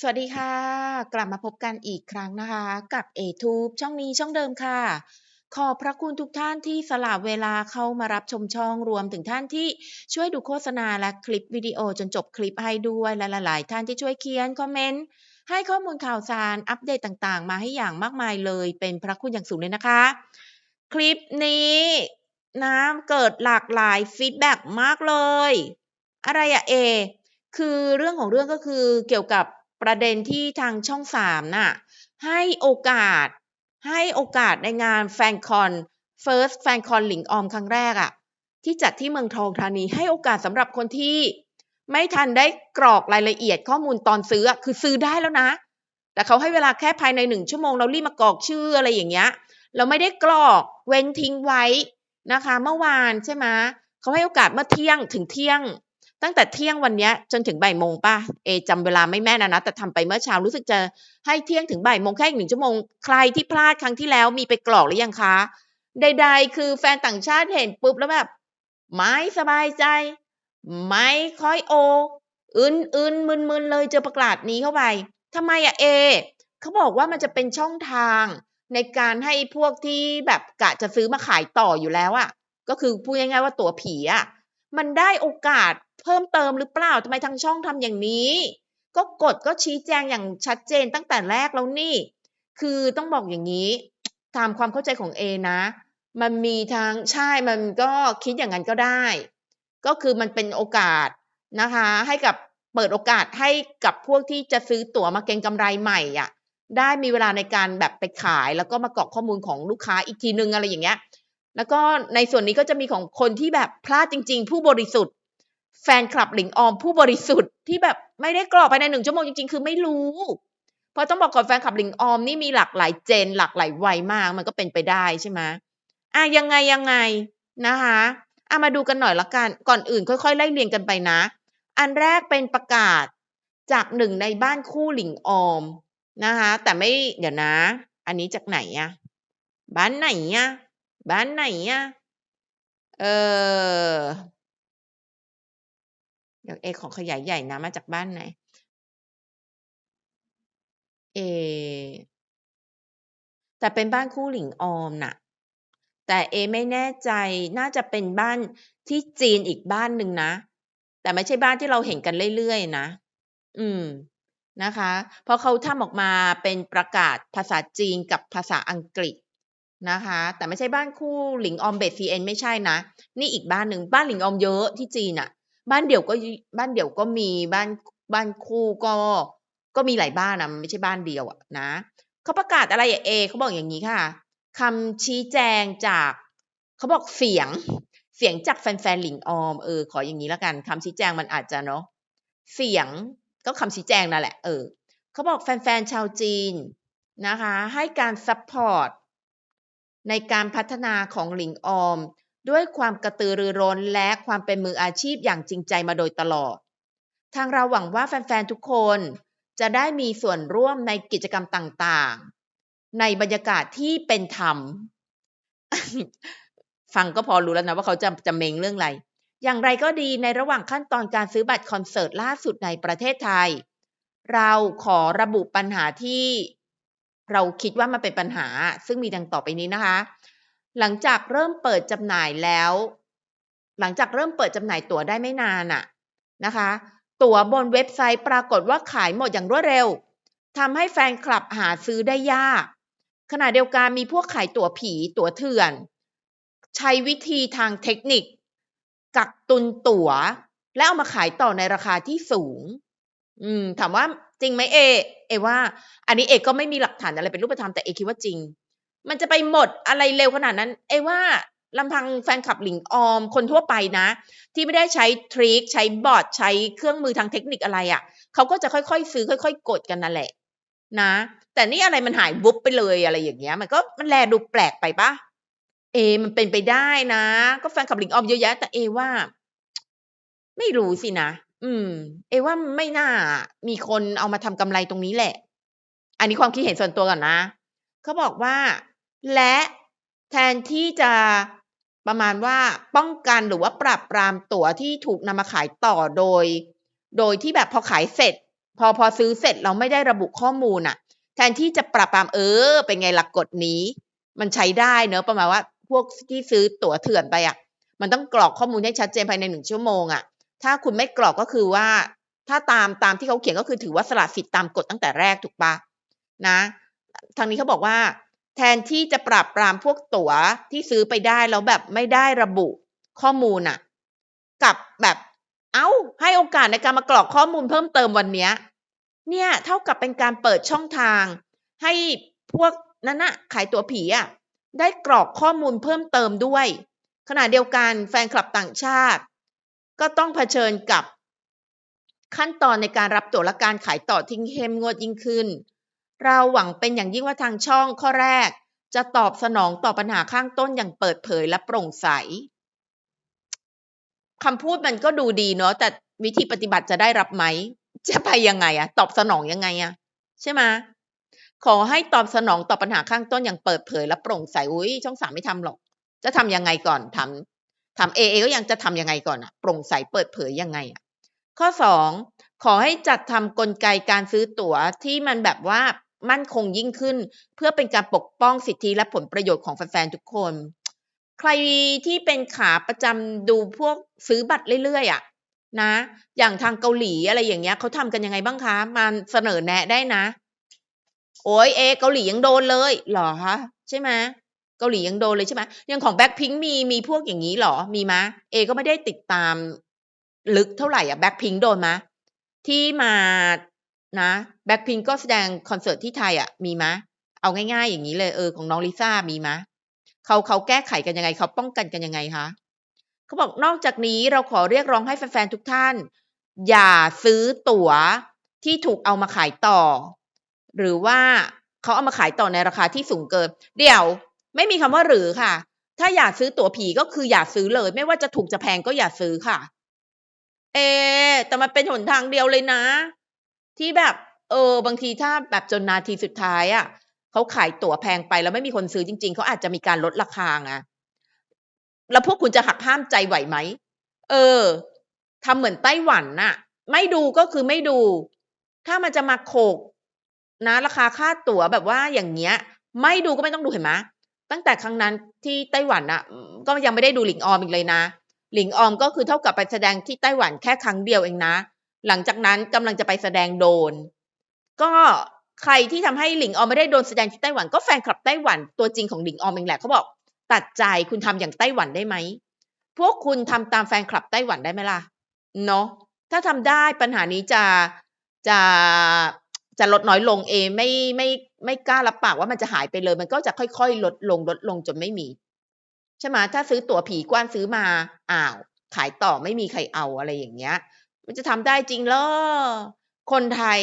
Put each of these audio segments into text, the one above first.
สวัสดีค่ะ กลับมาพบกันอีกครั้งนะคะ กับ A-Tube ช่องนี้ช่องเดิมค่ะ ขอบพระคุณทุกท่านที่สละเวลาเข้ามารับชมช่องรวมถึงท่านที่ช่วยดูโฆษณาและคลิปวิดีโอจนจบคลิปให้ด้วยและหลาย ๆ ท่านที่ช่วยเขียนคอมเมนต์ให้ข้อมูลข่าวสารอัปเดตต่าง ๆ มาให้อย่างมากมายเลย เป็นพระคุณอย่างสูงเลยนะคะ คลิปนี้นะเกิดหลากหลายฟีดแบ็กมากเลย อะไรอะเอคือเรื่องของเรื่องก็คือเกี่ยวกับ ประเด็นที่ทางช่องสามน่ะให้โอกาส ให้โอกาสในงานแฟนคอน First แฟนคอนหลิงออมครั้งแรกอะที่จัดที่เมืองทองธานีให้โอกาสสำหรับคนที่ไม่ทันได้กรอกรายละเอียดข้อมูลตอนซื้อคือซื้อได้แล้วนะ แต่เขาให้เวลาแค่ภายในหนึ่งชั่วโมงเรารีบมากรอกชื่ออะไรอย่างเงี้ย เราไม่ได้กรอกเว้นทิ้งไว้นะคะ เมื่อวานใช่ไหมเขาให้โอกาสเมื่อเที่ยงถึงเที่ยง ตั้งแต่เที่ยงวันนี้จนถึงบ่ายโมงป่ะเอจำเวลาไม่แม่นนะนะแต่ทำไปเมื่อเช้ารู้สึกจะให้เที่ยงถึงบ่ายโมงแค่อีกหนึ่งชั่วโมงใครที่พลาดครั้งที่แล้วมีไปกรอกหรือยังคะใด ๆ คือแฟนต่างชาติเห็นปุ๊บแล้วแบบไม่สบายใจ ไม่ค่อยโออึนอึนมึนมึนเลยเจอประกาศนี้เข้าไปทำไมอะเอเขาบอกว่ามันจะเป็นช่องทางในการให้พวกที่แบบกะจะซื้อมาขายต่ออยู่แล้วอะก็คือพูดง่ายๆว่าตัวผีอะ มันได้โอกาสเพิ่มเติมหรือเปล่าทำไมทางช่องทำอย่างนี้ ก็กดก็ชี้แจงอย่างชัดเจนตั้งแต่แรกแล้วนี่ คือต้องบอกอย่างนี้ตามความเข้าใจของเอนะ มันมีทางใช่มันก็คิดอย่างนั้นก็ได้ ก็คือมันเป็นโอกาสนะคะ ให้กับเปิดโอกาสให้กับพวกที่จะซื้อตั๋วมาเก็งกำไรใหม่อะได้มีเวลาในการแบบไปขายแล้วก็มากรอกข้อมูลของลูกค้าอีกทีนึงอะไรอย่างเงี้ย แล้วก็ในส่วนนี้ก็จะมีของคนที่แบบพลาดจริง ๆ ผู้บริสุทธิ์ แฟนคลับหลิงออมผู้บริสุทธิ์ที่แบบไม่ได้กรอกภายในหนึ่งชั่วโมงจริงๆ คือไม่รู้ เพราะต้องบอกก่อนแฟนคลับหลิงออมนี่มีหลากหลายเจนหลากหลายวัยมาก มันก็เป็นไปได้ใช่ไหมอะยังไงยังไงนะคะอะมาดูกันหน่อยละกัน ก่อนอื่นค่อยๆไล่เรียงกันไปนะ อันแรกเป็นประกาศจากหนึ่งในบ้านคู่หลิงออมนะคะแต่ไม่เดี๋ยวนะ อันนี้จากไหนอะบ้านไหนอะ บ้านไหนอะเออเดี๋ยวเอของขยายใหญ่นะมาจากบ้านไหน เอ แต่เป็นบ้านคู่หลิงออมน่ะ แต่เอไม่แน่ใจน่าจะเป็นบ้านที่จีนอีกบ้านหนึ่งนะ แต่ไม่ใช่บ้านที่เราเห็นกันเรื่อยๆนะ อืมนะคะ เพราะเขาทำออกมาเป็นประกาศภาษาจีนกับภาษาอังกฤษ นะคะ แต่ไม่ใช่บ้านคู่หลิงออมเบดซีเอ็นไม่ใช่นะ นี่อีกบ้านหนึ่งบ้านหลิงออมเยอะที่จีนอะบ้านเดี่ยวก็บ้านเดี่ยวก็มีบ้านบ้านคู่ก็ก็มีหลายบ้านนะมันไม่ใช่บ้านเดียวอะนะเขาประกาศอะไรอะเอเขาบอกอย่างนี้ค่ะคำชี้แจงจากเขาบอกเสียงเสียงจากแฟนๆหลิงออมเออขออย่างนี้แล้วกันคำชี้แจงมันอาจจะเนาะเสียงก็คำชี้แจงนั่นแหละเออเขาบอกแฟนๆชาวจีนนะคะ ให้การซัพพอร์ต ในการพัฒนาของหลิงออม ด้วยความกระตือรือร้นและความเป็นมืออาชีพอย่างจริงใจมาโดยตลอด ทางเราหวังว่าแฟนๆทุกคนจะได้มีส่วนร่วมในกิจกรรมต่างๆ ในบรรยากาศที่เป็นธรรม ฟังก็พอรู้แล้วนะว่าเขาจะจะเมงเรื่องอะไร อย่างไรก็ดีในระหว่างขั้นตอนการซื้อบัตรคอนเสิร์ตล่าสุดในประเทศไทย เราขอระบุปัญหาที่ เราคิดว่ามันเป็นปัญหาซึ่งมีดังต่อไปนี้นะคะ หลังจากเริ่มเปิดจำหน่ายแล้ว หลังจากเริ่มเปิดจำหน่ายตั๋วได้ไม่นานอะนะคะ ตั๋วบนเว็บไซต์ปรากฏว่าขายหมดอย่างรวดเร็วทำให้แฟนคลับหาซื้อได้ยาก ขณะเดียวกันมีพวกขายตั๋วผีตั๋วเถื่อน ใช้วิธีทางเทคนิค กักตุนตั๋ว แล้วเอามาขายต่อในราคาที่สูง อืม ถามว่า จริงไหมเอ เอว่า อันนี้เอก็ไม่มีหลักฐานอะไรเป็นรูปธรรมแต่เอคิดว่าจริง มันจะไปหมดอะไรเร็วขนาดนั้น เอว่าลำพังแฟนคลับหลิงออมคนทั่วไปนะ ที่ไม่ได้ใช้ทริคใช้บอร์ดใช้เครื่องมือทางเทคนิคอะไรอะ่ะเขาก็จะค่อยๆ ซื้อค่อย ๆ กดกันนั่นแหละ นะ แต่นี่อะไรมันหายวุบไปเลยอะไรอย่างเงี้ย มันก็มันแลดูแปลกไปปะเอ มันเป็นไปได้นะ ก็แฟนคลับหลิงออมเยอะแยะแต่เอว่า ไม่รู้สินะ อืม เอว่าไม่น่ามีคนเอามาทำกำไรตรงนี้แหละ อันนี้ความคิดเห็นส่วนตัวก่อนนะ เขาบอกว่า และแทนที่จะประมาณว่าป้องกันหรือว่าปรับปรามตั๋วที่ถูกนำมาขายต่อโดย โดยที่แบบพอขายเสร็จ พอพอซื้อเสร็จเราไม่ได้ระบุข้อมูลอะแทนที่จะปรับปรามเออ เป็นไงหลักกฎนี้ มันใช้ได้เนอะประมาณว่าพวกที่ซื้อตั๋วเถื่อนไปอะมันต้องกรอกข้อมูลให้ชัดเจนภายในหนึ่งชั่วโมงอะ ถ้าคุณไม่กรอกก็คือว่า ถ้าตามตามที่เขาเขียนก็คือถือว่าสละสิทธิ์ตามกฎตั้งแต่แรกถูกปะนะ ทางนี้เขาบอกว่า แทนที่จะปราบปรามพวกตั๋วที่ซื้อไปได้แล้วแบบไม่ได้ระบุข้อมูลอะกับแบบเอ้าให้โอกาสในการมากรอกข้อมูลเพิ่มเติมวันเนี้ยเนี่ยเท่ากับเป็นการเปิดช่องทาง ให้พวกนั้นน่ะขายตั๋วผีอะได้กรอกข้อมูลเพิ่มเติมด้วย ขณะเดียวกันแฟนคลับต่างชาติ ก็ต้องเผชิญกับขั้นตอนในการรับตัวและการขายต่อที่เข้มงวดยิ่งขึ้น เราหวังเป็นอย่างยิ่งว่าทางช่องข้อแรก จะตอบสนองต่อปัญหาข้างต้นอย่างเปิดเผยและโปร่งใสคำพูดมันก็ดูดีเนาะแต่วิธีปฏิบัติจะได้รับไหม จะไปยังไงอะตอบสนองยังไงอะใช่ไหมขอให้ตอบสนองต่อปัญหาข้างต้นอย่างเปิดเผยและโปร่งใสอุ้ยช่องสามไม่ทำหรอก จะทำยังไงก่อนทำทำเอเอก็ยังจะทำยังไงก่อนอะโปร่งใสเปิดเผยยังไงอะข้อสองขอให้จัดทำกลไกการซื้อตั๋วที่มันแบบว่ามั่นคงยิ่งขึ้น เพื่อเป็นการปกป้องสิทธิและผลประโยชน์ของแฟนๆทุกคน ใครที่เป็นขาประจำดูพวกซื้อบัตรเรื่อยๆอะนะ อย่างทางเกาหลีอะไรอย่างเงี้ยเขาทำกันยังไงบ้างคะมาเสนอแนะได้นะ โอ้ยเอเกาหลียังโดนเลยเหรอคะใช่ไหม เกาหลียังโดนเลยใช่ไหมย่างของแบ็คพิงมีมีพวกอย่างนี้หรอมีมะเอก็ไม่ได้ติดตามลึกเท่าไหร่อะแบ็คพิงโดนมะที่มานะแบ็คพิงก็แสดงคอนเสิร์ตที่ไทยอะมีมะเอาง่ายๆ อย่างนี้เลยเออของน้องลิซ่ามีมะเขาเขาแก้ไขกันยังไงเขาป้องกันกันยังไงคะเขาบอกนอกจากนี้เราขอเรียกร้องให้แฟนๆทุกท่าน อย่าซื้อตั๋วที่ถูกเอามาขายต่อ หรือว่าเขาเอามาขายต่อในราคาที่สูงเกิน เดี๋ยว ไม่มีคำว่าหรือค่ะ ถ้าอยากซื้อตั๋วผีก็คืออย่าซื้อเลย ไม่ว่าจะถูกจะแพงก็อย่าซื้อค่ะ เอ แต่มันเป็นหนทางเดียวเลยนะ ที่แบบ เออ บางทีถ้าแบบจนนาทีสุดท้ายอะ่ะเขาขายตั๋วแพงไปแล้วไม่มีคนซื้อจริง ๆเขาอาจจะมีการลดราคาไงแล้วพวกคุณจะหักห้ามใจไหวไหม เออทำเหมือนไต้หวันน่ะ ไม่ดูก็คือไม่ดู ถ้ามันจะมาโขกนะ ราคาค่าตั๋วแบบว่าอย่างเงี้ย ไม่ดูก็ไม่ต้องดูเห็นไหม ตั้งแต่ครั้งนั้นที่ไต้หวันน่ะก็ยังไม่ได้ดูหลิงออมอีกเลยนะ หลิงออมก็คือเท่ากับไปแสดงที่ไต้หวันแค่ครั้งเดียวเองนะ หลังจากนั้นกำลังจะไปแสดงโดน ก็ใครที่ทำให้หลิงออมไม่ได้โดนแสดงที่ไต้หวันก็แฟนคลับไต้หวันตัวจริงของหลิงออมเองแหละเขาบอก ตัดใจคุณทำอย่างไต้หวันได้ไหมพวกคุณทำตามแฟนคลับไต้หวันได้ไหมล่ะเนาะถ้าทำได้ปัญหานี้จะจะ จะลดน้อยลงเองไม่ไม่ไม่กล้ารับปากว่ามันจะหายไปเลย มันก็จะค่อยๆ ลดลงลดลงจนไม่มีใช่ไหมถ้าซื้อตั๋วผีกว้านซื้อมาอ้าว ขายต่อไม่มีใครเอาอะไรอย่างเงี้ย มันจะทำได้จริงเหรอคนไทย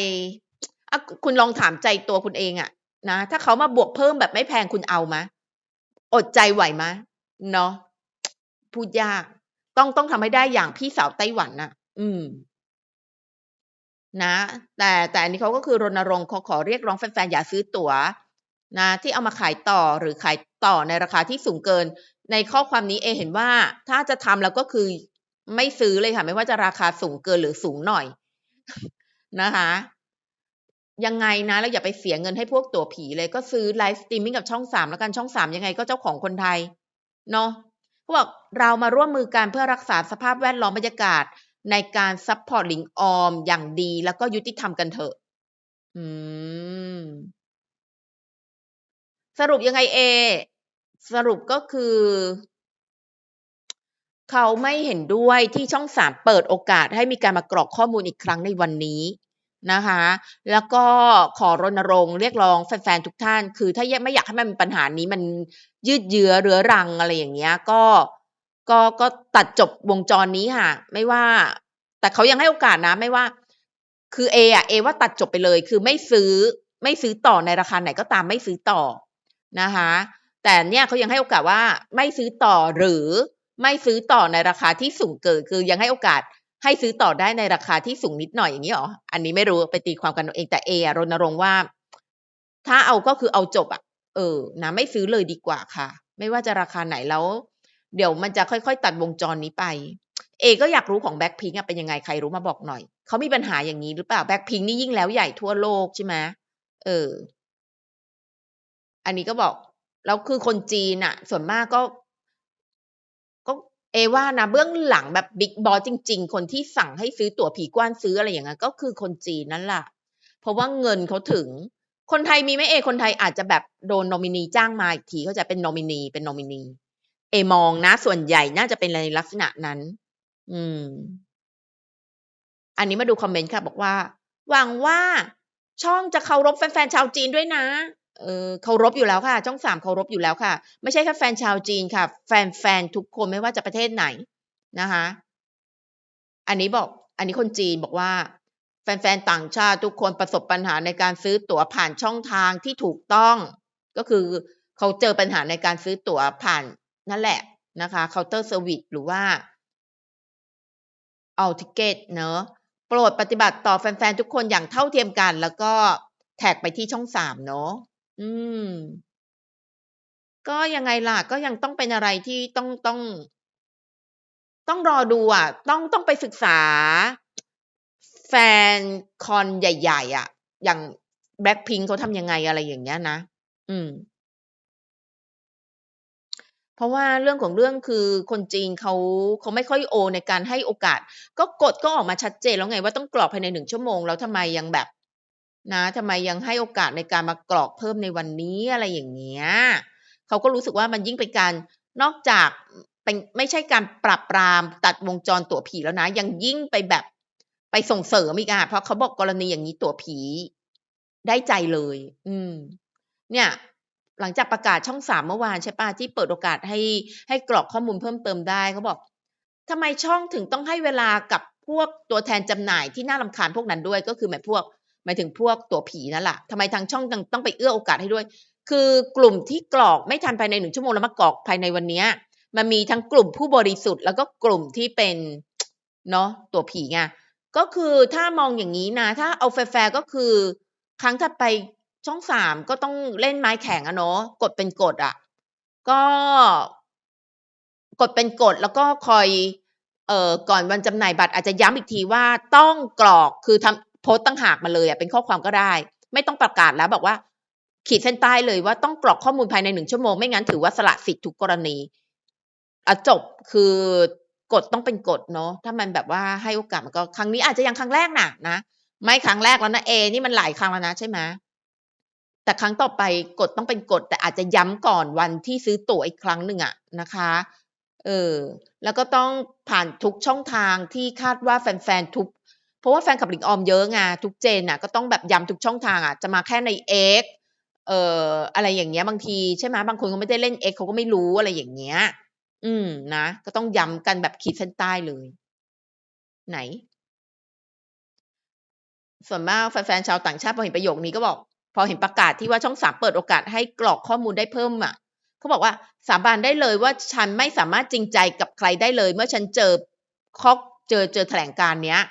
อะคุณลองถามใจตัวคุณเองอะนะถ้าเขามาบวกเพิ่มแบบไม่แพงคุณเอาไหมอดใจไหวไหมเนาะพูดยาก ต้องต้องทำให้ได้อย่างพี่สาวไต้หวันน่ะ อืม นะ แต่แต่อันนี้เขาก็คือรณรงค์ขอขอเรียกร้องแฟนๆอย่าซื้อตั๋วนะที่เอามาขายต่อหรือขายต่อในราคาที่สูงเกิน ในข้อความนี้เอเห็นว่าถ้าจะทำแล้วก็คือไม่ซื้อเลยค่ะ ไม่ว่าจะราคาสูงเกินหรือสูงหน่อยนะคะ ยังไงนะแล้วอย่าไปเสียเงินให้พวกตัวผีเลยก็ซื้อไลฟ์สตรีมมิ่งกับช่องสามแล้วกันช่องสามยังไงก็เจ้าของคนไทยเนาะเขาบอกเรามาร่วมมือกันเพื่อรักษาสภาพแวดล้อมบรรยากาศ ในการซัพพอร์ตหลิงออมอย่างดีแล้วก็ยุติธรรมกันเถอะ อืม สรุปยังไงเอ สรุปก็คือ เขาไม่เห็นด้วยที่ช่องสามเปิดโอกาสให้มีการมากรอกข้อมูลอีกครั้งในวันนี้นะคะ แล้วก็ขอรณรงค์เรียกร้องแฟนๆทุกท่าน คือถ้าไม่อยากให้มันมีปัญหานี้มันยืดเยื้อเรื้อรังอะไรอย่างเงี้ย ก็ ก็ก็ตัดจบวงจรนี้ค่ะ ไม่ว่า แต่เขายังให้โอกาสนะ ไม่ว่า คือเออะเอว่าตัดจบไปเลย คือไม่ซื้อไม่ซื้อต่อในราคาไหนก็ตามไม่ซื้อต่อนะคะ แต่เนี่ยเขายังให้โอกาสว่าไม่ซื้อต่อหรือไม่ซื้อต่อในราคาที่สูงเกินคือยังให้โอกาสให้ซื้อต่อได้ในราคาที่สูงนิดหน่อยอย่างนี้หรอ อันนี้ไม่รู้ไปตีความกันเองแต่เอรณรงค์ว่า ถ้าเอาก็คือเอาจบอะเออนะไม่ซื้อเลยดีกว่าค่ะ ไม่ว่าจะราคาไหนแล้ว เดี๋ยวมันจะค่อยๆ ตัดวงจรนี้ไป เอก็อยากรู้ของแบ็คพิงค์เป็นยังไงใครรู้มาบอกหน่อย เขามีปัญหาอย่างนี้หรือเปล่า Blackpink นี่ยิ่งแล้วใหญ่ทั่วโลกใช่ไหมเออ อันนี้ก็บอกแล้วคือคนจีนอะส่วนมากก็ ก็เอว่านะเบื้องหลังแบบบิ๊กบอสจริง ๆ คนที่สั่งให้ซื้อตั๋วผีกว้านซื้ออะไรอย่างเงี้ยก็คือคนจีนนั่นแหละเพราะว่าเงินเขาถึง คนไทยมีไหมเอ คนไทยอาจจะแบบโดนนอมินีจ้างมาอีกทีเขาจะเป็นนอมินีเป็นนอมินี เอมองนะ ส่วนใหญ่น่าจะเป็นในลักษณะนั้น อืม อันนี้มาดูคอมเมนต์ค่ะ บอกว่า หวังว่าช่องจะเคารพแฟนๆชาวจีนด้วยนะเออเคารพอยู่แล้วค่ะ ช่องสามเคารพอยู่แล้วค่ะ ไม่ใช่แค่แฟนชาวจีนค่ะ แฟนๆทุกคนไม่ว่าจะประเทศไหนนะคะ อันนี้บอก อันนี้คนจีนบอกว่า แฟนๆต่างชาติทุกคนประสบปัญหาในการซื้อตั๋วผ่านช่องทางที่ถูกต้อง ก็คือเขาเจอปัญหาในการซื้อตั๋วผ่าน นั่นแหละนะคะเคาน์เตอร์เซอร์วิสหรือว่าเอาทิเกตเนอะโปรดปฏิบัติต่อแฟนๆ ทุกคนอย่างเท่าเทียมกัน แล้วก็แท็กไปที่ช่องสามเนาะอืม ก็ยังไงล่ะ ก็ยังต้องเป็นอะไรที่ต้องต้อง ต้องรอดูอะ ต้องต้องไปศึกษา แฟนคอนใหญ่ ๆ อะ อย่าง Blackpink เขาทำยังไงอะไรอย่างเงี้ยนะ อืม เพราะว่าเรื่องของเรื่องคือคนจีนเขาเขาไม่ค่อยโอในการให้โอกาส ก็กฎก็ออกมาชัดเจนแล้วไงว่าต้องกรอกภายในหนึ่งชั่วโมงแล้วทำไมยังแบบ นะทำไมยังให้โอกาสในการมากรอกเพิ่มในวันนี้อะไรอย่างเงี้ยเขาก็รู้สึกว่ามันยิ่งเป็นการนอกจากเป็นไม่ใช่การปรับปรามตัดวงจรตั๋วผีแล้วนะ ยังยิ่งไปแบบไปส่งเสริมอีกอะเพราะเขาบอกกรณีอย่างนี้ตั๋วผีได้ใจเลย อืม เนี่ย หลังจากประกาศช่องสามเมื่อวานใช่ปะที่เปิดโอกาสให้ให้กรอกข้อมูลเพิ่มเติมได้เขาบอกทำไมช่องถึงต้องให้เวลากับพวกตัวแทนจำหน่ายที่น่าลำคาญพวกนั้นด้วยก็คือหมายพวกหมายถึงพวกตัวผีนั่นแหละทำไมทางช่องต้องต้องไปเอื้อโอกาสให้ด้วย คือกลุ่มที่กรอกไม่ทันภายในหนึ่งชั่วโมงแล้วมากรอกภายในวันนี้มันมีทั้งกลุ่มผู้บริสุทธิ์ แล้วก็กลุ่มที่เป็นเนาะตัวผีไงก็คือถ้ามองอย่างนี้นะ ถ้าเอาแฟร์ก็คือ ครั้งถัดไป ช่องสามก็ต้องเล่นไม้แข็งอะเนาะกดเป็นกฎอะก็กดเป็นกฎแล้วก็คอยเอ่อก่อนวันจำหน่ายบัตรอาจจะย้ำอีกทีว่าต้องกรอกคือทำโพสต์ตั้งหากมาเลยอะเป็นข้อความก็ได้ ไม่ต้องประกาศแล้วบอกว่า ขีดเส้นใต้เลยว่าต้องกรอกข้อมูลภายในหนึ่งชั่วโมงไม่งั้นถือว่าสละสิทธิ์ทุกกรณีอะจบคือกฎต้องเป็นกฎเนาะถ้ามันแบบว่าให้โอกาสมันก็ครั้งนี้อาจจะยังครั้งแรกน่ะนะไม่ครั้งแรกแล้วนะเอ นี่มันหลายครั้งแล้วนะใช่ไหม แต่ครั้งต่อไปกฎต้องเป็นกฎแต่อาจจะย้ำก่อนวันที่ซื้อตั๋วอีกครั้งหนึ่งอะนะคะเออแล้วก็ต้องผ่านทุกช่องทางที่คาดว่าแฟนๆทุกเพราะว่าแฟนคลับหลิงออมเยอะไงทุกเจนน่ะก็ต้องแบบย้ำทุกช่องทางอะจะมาแค่ใน X เอ่ออะไรอย่างเงี้ยบางทีใช่ไหมบางคนก็ไม่ได้เล่น X เขาก็ไม่รู้อะไรอย่างเงี้ย อืมนะ ก็ต้องย้ำกันแบบขีดเส้นใต้เลย ไหน ส่วนมากแฟนๆชาวต่างชาติพอเห็นประโยคนี้ก็บอก พอเห็นประกาศที่ว่าช่องสามเปิดโอกาสให้กรอกข้อมูลได้เพิ่มอะเขาบอกว่าสาบานได้เลยว่าฉันไม่สามารถจริงใจกับใครได้เลย เมื่อฉันเจอข้อเจอเจอแถลงการเนี้ย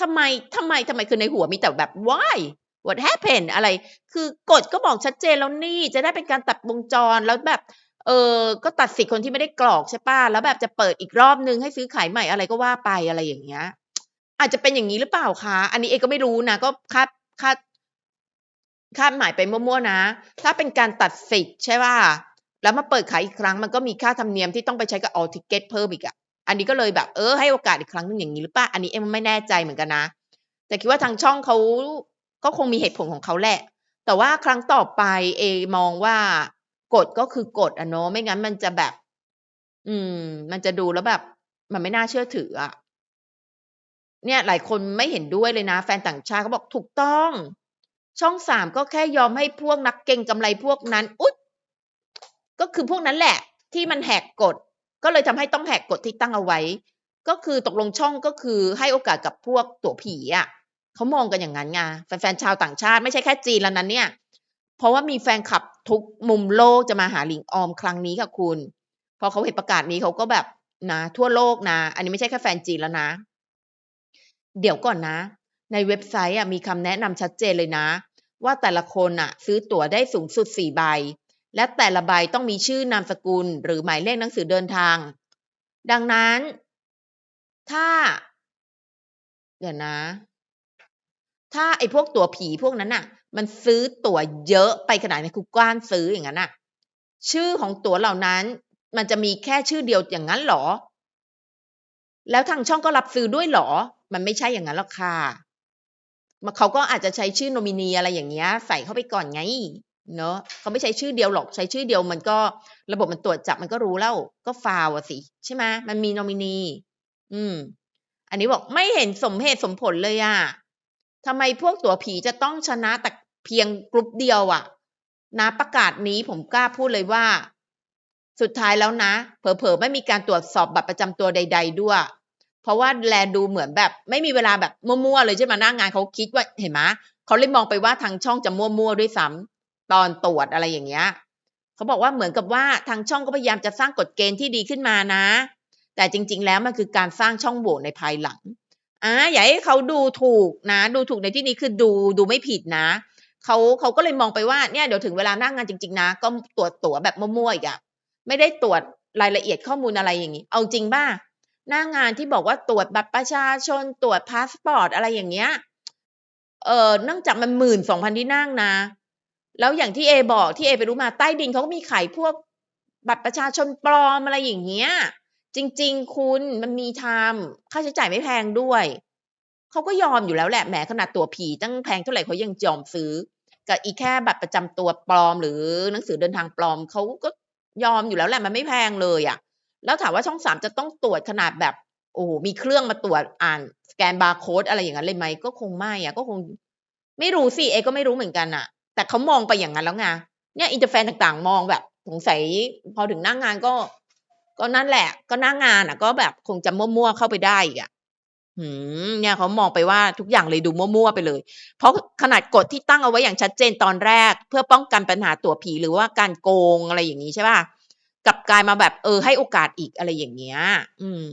ทำไมทำไมทำไมคือในหัวมีแต่แบบ why what happened อะไร คือกฎก็บอกชัดเจนแล้วนี่จะได้เป็นการตัดวงจรแล้วแบบ เออก็ตัดสิทธิ์คนที่ไม่ได้กรอกใช่ป่ะแล้วแบบจะเปิดอีกรอบนึงให้ซื้อขายใหม่อะไรก็ว่าไปอะไรอย่างเงี้ย อาจจะเป็นอย่างนี้หรือเปล่าคะอันนี้เองก็ไม่รู้นะก็คาดคาด คาดหมายไปมั่วๆนะ ถ้าเป็นการตัดสิทธิ์ใช่ป่ะแล้วมาเปิดขายอีกครั้งมันก็มีค่าธรรมเนียมที่ต้องไปใช้กับ all ticket เพิ่มอีกอะอันนี้ก็เลยแบบเออให้โอกาสอีกครั้งนึงอย่างนี้หรือเปล่าอันนี้เอ็มไม่แน่ใจเหมือนกันนะ แต่คิดว่าทางช่องเขาก็คงมีเหตุผลของเขาแหละ แต่ว่าครั้งต่อไปเอมองว่ากฎก็คือกฎอะเนาะไม่งั้นมันจะแบบ อืม มันจะดูแล้วแบบ มันไม่น่าเชื่อถืออะเนี่ย หลายคนไม่เห็นด้วยเลยนะ แฟนต่างชาติเขาบอกถูกต้อง ช่องสามก็แค่ยอมให้พวกนักเก็งกำไรพวกนั้นอุ๊ยก็คือพวกนั้นแหละ ที่มันแหกกฎ ก็เลยทำให้ต้องแหกกฎที่ตั้งเอาไว้ ก็คือตกลงช่องก็คือให้โอกาสกับพวกตัวผีอะเขามองกันอย่างนั้นไงแฟนๆชาวต่างชาติไม่ใช่แค่จีนแล้วนั้นเนี่ย เพราะว่ามีแฟนคลับทุกมุมโลกจะมาหาหลิงออมครั้งนี้ค่ะคุณ พอเขาเห็นประกาศนี้เขาก็แบบนะทั่วโลกนะ อันนี้ไม่ใช่แค่แฟนจีนแล้วนะ เดี๋ยวก่อนนะ ในเว็บไซต์อะมีคำแนะนำชัดเจนเลยนะ ว่าแต่ละคนอะซื้อตั๋วได้สูงสุดสี่ใบ และแต่ละใบต้องมีชื่อนามสกุล หรือหมายเลขหนังสือเดินทาง ดังนั้น ถ้า เดี๋ยวนะ ถ้าไอ้พวกตั๋วผีพวกนั้นน่ะมันซื้อตั๋วเยอะไปขนาดไหนคือกว้านซื้ออย่างนั้นน่ะชื่อของตั๋วเหล่านั้น มันจะมีแค่ชื่อเดียวอย่างนั้นหรอ แล้วทางช่องก็รับซื้อด้วยหรอ มันไม่ใช่อย่างนั้นหรอกค่ะ มันเขาก็อาจจะใช้ชื่อโนมินีอะไรอย่างเงี้ย ใส่เข้าไปก่อนไงเนอะเขาไม่ใช้ชื่อเดียวหรอกใช้ชื่อเดียวมันก็ระบบมันตรวจจับมันก็รู้แล้ว ก็ฟาวสิ ใช่ไหมมันมีโนมินี อืม อันนี้บอกไม่เห็นสมเหตุสมผลเลยอะทำไมพวกตัวผีจะต้องชนะแต่เพียงกลุ่มเดียวอะนะประกาศนี้ผมกล้าพูดเลยว่า สุดท้ายแล้วนะ เผลอๆไม่มีการตรวจสอบบัตรประจำตัวใด ๆ ด้วย เพราะว่าแลดูเหมือนแบบ ไม่มีเวลาแบบมั่วๆเลยใช่ไหมหน้างานเขาคิดว่าเห็นไหมเขาเลยมองไปว่าทางช่องจะมั่วๆด้วยซ้ำตอนตรวจอะไรอย่างเงี้ยเขาบอกว่าเหมือนกับว่าทางช่องก็พยายามจะสร้างกฎเกณฑ์ที่ดีขึ้นมานะ แต่จริง ๆ แล้วมันคือการสร้างช่องโหว่ในภายหลังอ่าอย่าให้เขาดูถูกนะ ดูถูกในที่นี้คือดูดูไม่ผิดนะเขาเขาก็เลยมองไปว่าเนี่ยเดี๋ยวถึงเวลาหน้างานจริง ๆ นะ ก็ตรวจตั๋วแบบมั่วๆอีกอะไม่ได้ตรวจรายละเอียดข้อมูลอะไรอย่างนี้ เอาจริงบ้า หน้างานที่บอกว่าตรวจบัตรประชาชนตรวจพาสปอร์ตอะไรอย่างเงี้ย เออเนื่องจากมันหมื่นสองพันที่นั่งนะ แล้วอย่างที่เอบอกที่เอไปรู้มาใต้ดินเขาก็มีขายพวกบัตรประชาชนปลอมอะไรอย่างเงี้ย จริง ๆ คุณมันมีทำค่าใช้จ่ายไม่แพงด้วยเขาก็ยอมอยู่แล้วแหละแหมขนาดตัวผีตั้งแพงเท่าไหร่เขายังยอมซื้อ กับอีแค่บัตรประจำตัวปลอมหรือหนังสือเดินทางปลอมเขาก็ยอมอยู่แล้วแหละมันไม่แพงเลยอะ่ะ แล้วถามว่าช่องสามจะต้องตรวจขนาดแบบ โอ้มีเครื่องมาตรวจอ่านสแกนบาร์โค้ดอะไรอย่างนั้นเลยไหมก็คงไม่อะ่ะก็คง ไม่รู้สิเอก็ไม่รู้เหมือนกันอะ่ะ แต่เขามองไปอย่างนั้นแล้วไงเนี่ยอินเตอร์แฟนต่างๆ มองแบบสงสัยพอถึงหน้างงานก็ ก็นั่นแหละ ก็หน้างงานอะ ก็แบบคงจะมั่วๆเข้าไปได้อีกอะหืมเนี่ยเขามองไปว่าทุกอย่างเลยดูมั่วๆไปเลย เพราะขนาดกฎที่ตั้งเอาไว้อย่างชัดเจนตอนแรก เพื่อป้องกันปัญหาตัวผีหรือว่าการโกงอะไรอย่างนี้ใช่ป่ะ กลับกลายมาแบบเออให้โอกาสอีกอะไรอย่างเงี้ย อืม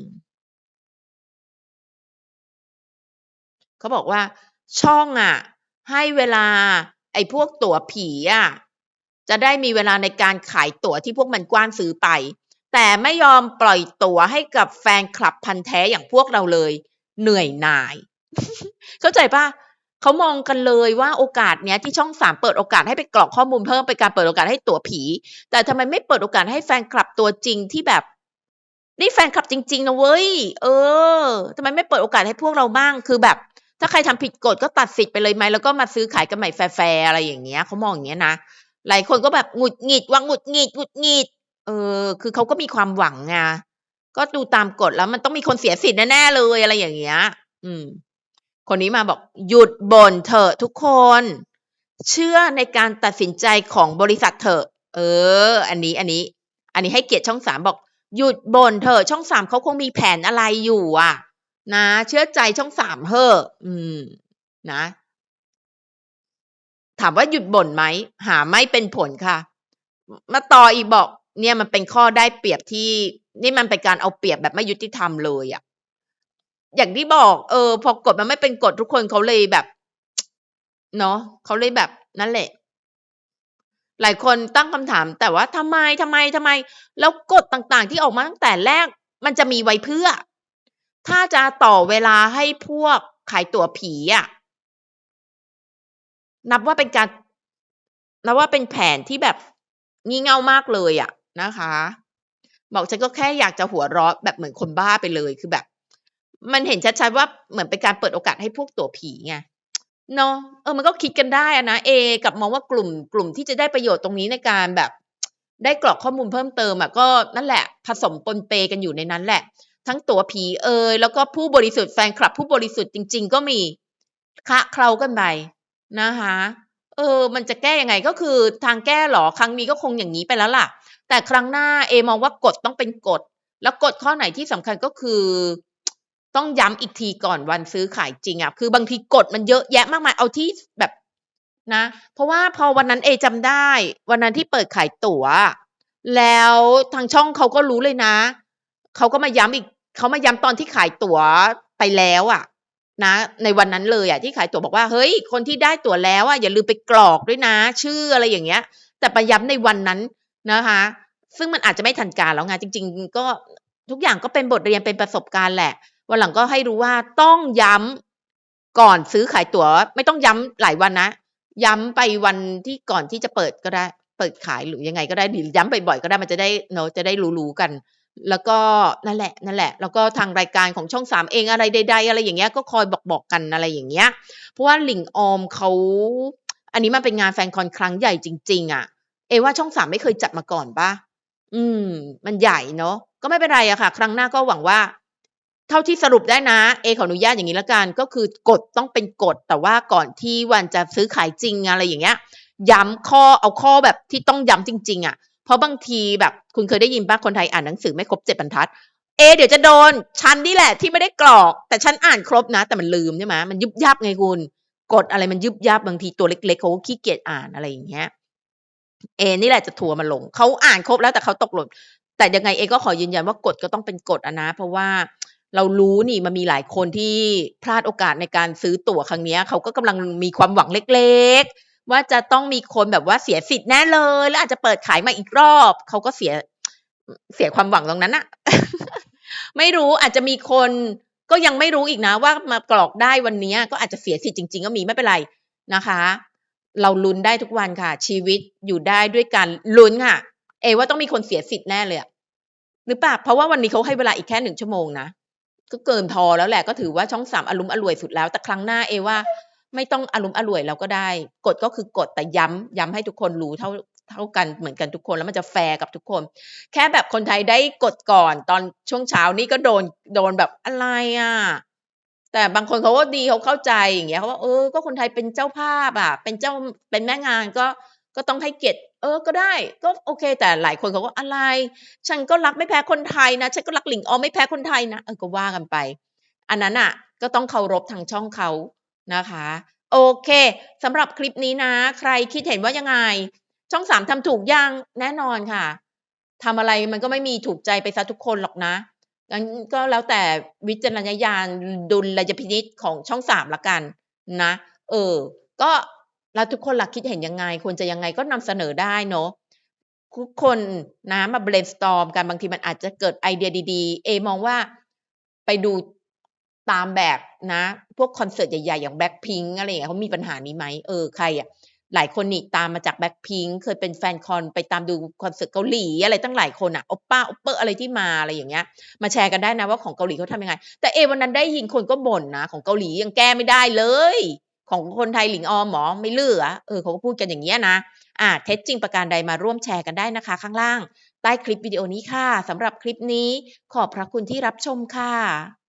เขาบอกว่า ช่องอะ ให้เวลา ไอ้พวกตั๋วผีอะ จะได้มีเวลาในการขายตั๋วที่พวกมันกว้านซื้อไป แต่ไม่ยอมปล่อยตั๋วให้กับแฟนคลับพันแท้อย่างพวกเราเลย เหนื่อยหน่าย เข้าใจปะ เขามองกันเลยว่าโอกาสเนี้ยที่ช่องสามเปิดโอกาสให้ไปกรอกข้อมูลเพิ่มเป็นการเปิดโอกาสให้ตั๋วผี แต่ทำไมไม่เปิดโอกาสให้แฟนคลับตัวจริงที่แบบนี่แฟนคลับจริงๆนะเว้ย เออทำไมไม่เปิดโอกาสให้พวกเราบ้าง คือแบบ ถ้าใครทำผิดกฎก็ตัดสิทธิ์ไปเลยไหมแล้วก็มาซื้อขายกันใหม่แฟร์ๆอะไรอย่างเงี้ยเขามองอย่างเงี้ยนะ หลายคนก็แบบหงุดหงิดวังหงุดหงิดหงุดหงิด เออ คือเขาก็มีความหวังไง ก็ดูตามกฎแล้วมันต้องมีคนเสียสิทธิ์แน่ๆเลยอะไรอย่างเงี้ย อืม คนนี้มาบอกหยุดบ่นเถอะทุกคน เชื่อในการตัดสินใจของบริษัทเถอะ เออ อันนี้อันนี้ อันนี้ให้เกียรติช่องสามบอก หยุดบ่นเถอะช่องสามเขาคงมีแผนอะไรอยู่อะ นะ เชื่อใจช่องสามเถอะอืม นะ ถามว่าหยุดบ่นไหมหาไม่เป็นผลค่ะ มาต่ออีกบอก เนี่ยมันเป็นข้อได้เปรียบที่ นี่มันเป็นการเอาเปรียบแบบไม่ยุติธรรมเลยอะ อย่างที่บอก เออ พอกฎมันไม่เป็นกฎทุกคนเขาเลยแบบ เนาะเขาเลยแบบนั่นแหละ หลายคนตั้งคำถาม แต่ว่าทำไมทำไมทำไม แล้วกฎต่างๆ ที่ออกมาตั้งแต่แรก มันจะมีไว้เพื่อ ถ้าจะต่อเวลาให้พวกขายตั๋วผีอะนับว่าเป็นการนับว่าเป็นแผนที่แบบงี่เง่ามากเลยอะนะคะ บอกฉันก็แค่อยากจะหัวเราะแบบเหมือนคนบ้าไปเลยคือแบบ มันเห็นชัดๆว่าเหมือนเป็นการเปิดโอกาสให้พวกตัวผีไงเนาะเออมันก็คิดกันได้อะนะเอกับมองว่ากลุ่มกลุ่มที่จะได้ประโยชน์ตรงนี้ในการแบบ ได้กรอกข้อมูลเพิ่มเติมอะก็นั่นแหละ ผสมปนเปกันอยู่ในนั้นแหละ ทั้งตัวผีเอยแล้วก็ผู้บริสุทธิ์แฟนคลับ ผู้บริสุทธิ์จริง ๆ ก็มีคะเคลากันไปนะคะเออ มันจะแก้ยังไงก็คือทางแก้หรอครั้งนี้ก็คงอย่างนี้ไปแล้วล่ะ แต่ครั้งหน้าเอมองว่ากฎต้องเป็นกฎแล้วกฎข้อไหนที่สำคัญก็คือ ต้องย้ำอีกทีก่อนวันซื้อขายจริงอะคือบางทีกฎมันเยอะแยะมากมายเอาที่แบบนะ เพราะว่าพอวันนั้นเอจำได้ วันนั้นที่เปิดขายตั๋ว แล้วทางช่องเขาก็รู้เลยนะเขาก็มาย้ำอีกเขามาย้ำตอนที่ขายตั๋วไปแล้วอะนะในวันนั้นเลยอะที่ขายตั๋วบอกว่าเฮ้ย คนที่ได้ตั๋วแล้วอะอย่าลืมไปกรอกด้วยนะ ชื่ออะไรอย่างเงี้ย แต่ไปย้ำในวันนั้นนะคะ ซึ่งมันอาจจะไม่ทันการแล้วไงจริง ๆ ก็ทุกอย่างก็เป็นบทเรียนเป็นประสบการณ์แหละ วันหลังก็ให้รู้ว่าต้องย้ำก่อนซื้อขายตั๋ว ไม่ต้องย้ำหลายวันนะ ย้ำไปวันที่ก่อนที่จะเปิดก็ได้ เปิดขายหรือยังไงก็ได้หรือย้ำบ่อยๆก็ได้มันจะได้เนอะจะได้รู้ๆกัน แล้วก็นั่นแหละนั่นแหละ แล้วก็ทางรายการของช่องสามเองอะไรใด ๆ อะไรอย่างเงี้ยก็คอยบอกบอกกันอะไรอย่างเงี้ย เพราะว่าหลิงออมเขาอันนี้มันเป็นงานแฟนคอนครั้งใหญ่จริง ๆ อะ เอว่าช่องสามไม่เคยจัดมาก่อนปะอืม มันใหญ่เนาะก็ไม่เป็นไรอะค่ะ ครั้งหน้าก็หวังว่า เท่าที่สรุปได้นะ เอขออนุญาตอย่างนี้ละกัน ก็คือกฎต้องเป็นกฎ แต่ว่าก่อนที่วันจะซื้อขายจริงอะไรอย่างเงี้ย ย้ำข้อเอาข้อแบบที่ต้องย้ำจริง ๆอะ เพราะบางทีแบบคุณเคยได้ยินป่ะคนไทยอ่านหนังสือไม่ครบเจ็ดบรรทัด เอ เดี๋ยวจะโดน ฉันนี่แหละที่ไม่ได้กรอก แต่ฉันอ่านครบนะ แต่มันลืมใช่ไหมมันยุบยับไงคุณกดอะไรมันยุบยับบางทีตัวเล็กๆเขาก็ขี้เกียจอ่านอะไรอย่างเงี้ย เอ นี่แหละจะทัวร์มาลงเขาอ่านครบแล้วแต่เขาตกหล่นแต่ยังไงเอก็ขอยืนยันว่ากฎก็ต้องเป็นกฎอะนะ เพราะว่า เรารู้นี่มันมีหลายคนที่พลาดโอกาสในการซื้อตั๋วครั้งนี้เขาก็กำลังมีความหวังเล็กๆ ว่าจะต้องมีคนแบบว่าเสียสิทธิ์แน่เลย แล้วอาจจะเปิดขายมาอีกรอบ เขาก็เสียเสียความหวังตรงนั้นอะไม่รู้อาจจะมีคนก็ยังไม่รู้อีกนะว่ามากรอกได้วันนี้ก็อาจจะเสียสิทธิ์จริง ๆ ก็มีไม่เป็นไรนะคะ เราลุ้นได้ทุกวันค่ะ ชีวิตอยู่ได้ด้วยการลุ้นค่ะ เอว่าต้องมีคนเสียสิทธิ์แน่เลยหรือเปล่าเพราะว่าวันนี้เขาให้เวลาอีกแค่หนึ่งชั่วโมงนะ ก็เกินพอแล้วแหละก็ถือว่าช่องสามอารมณ์อร่วยสุดแล้ว แต่ครั้งหน้าเอว่าไม่ต้องอารมณ์อร่วยเราก็ได้ กฎก็คือกฎแต่ย้ำย้ำให้ทุกคนรู้เท่าเท่ากันเหมือนกันทุกคนแล้วมันจะแฟร์กับทุกคน แค่แบบคนไทยได้กดก่อน ตอนช่วงเช้านี่ก็โดนโดนแบบอะไรอะแต่บางคนเขาก็ดีเขาเข้าใจอย่างเงี้ยเขาว่าเออก็คนไทยเป็นเจ้าภาพอะ เป็นเจ้าเป็นแม่งานก็ก็ต้องให้เกียรติ เออก็ได้ก็โอเค แต่หลายคนเขาก็อะไร ฉันก็รักไม่แพ้คนไทยนะฉันก็รักหลิงออไม่แพ้คนไทยนะเออก็ว่ากันไป อันนั้นอะ ก็ต้องเคารพทางช่องเขานะคะ โอเคสำหรับคลิปนี้นะ ใครคิดเห็นว่ายังไง ช่องสามทำถูกยังแน่นอนค่ะทำอะไรมันก็ไม่มีถูกใจไปซะทุกคนหรอกนะงั้นก็แล้วแต่วิจารณญาณดุลยพินิจของช่องสามละกันนะ เออ ก็ แล้วทุกคนหลักคิดเห็นยังไงควรจะยังไงก็นำเสนอได้เนาะทุกคนนะมา brainstorm กันบางทีมันอาจจะเกิดไอเดียดีๆ เอมองว่าไปดูตามแบบนะ พวกคอนเสิร์ตใหญ่ๆ อย่างแบ็คพิงอะไรอย่างเงี้ยเขามีปัญหานี้ไหมเออใครอะหลายคนนี่ตามมาจากแบ็คพิงเคยเป็นแฟนคอนไปตามดูคอนเสิร์ตเกาหลีอะไรตั้งหลายคนอะโอปป้าโอเปอร์อะไรที่มาอะไรอย่างเงี้ย มาแชร์กันได้นะว่าของเกาหลีเขาทำยังไง แต่เอวันนั้นได้ยินคนก็บ่นนะ ของเกาหลียังแก้ไม่ได้เลย ของคนไทยหลิงออมหมอไม่เลือเออเขาก็พูดกันอย่างนี้นะอ่าเท็จจริงประการใดมาร่วมแชร์กันได้นะคะ ข้างล่าง ใต้คลิปวิดีโอนี้ค่ะสำหรับคลิปนี้ขอบพระคุณที่รับชมค่ะ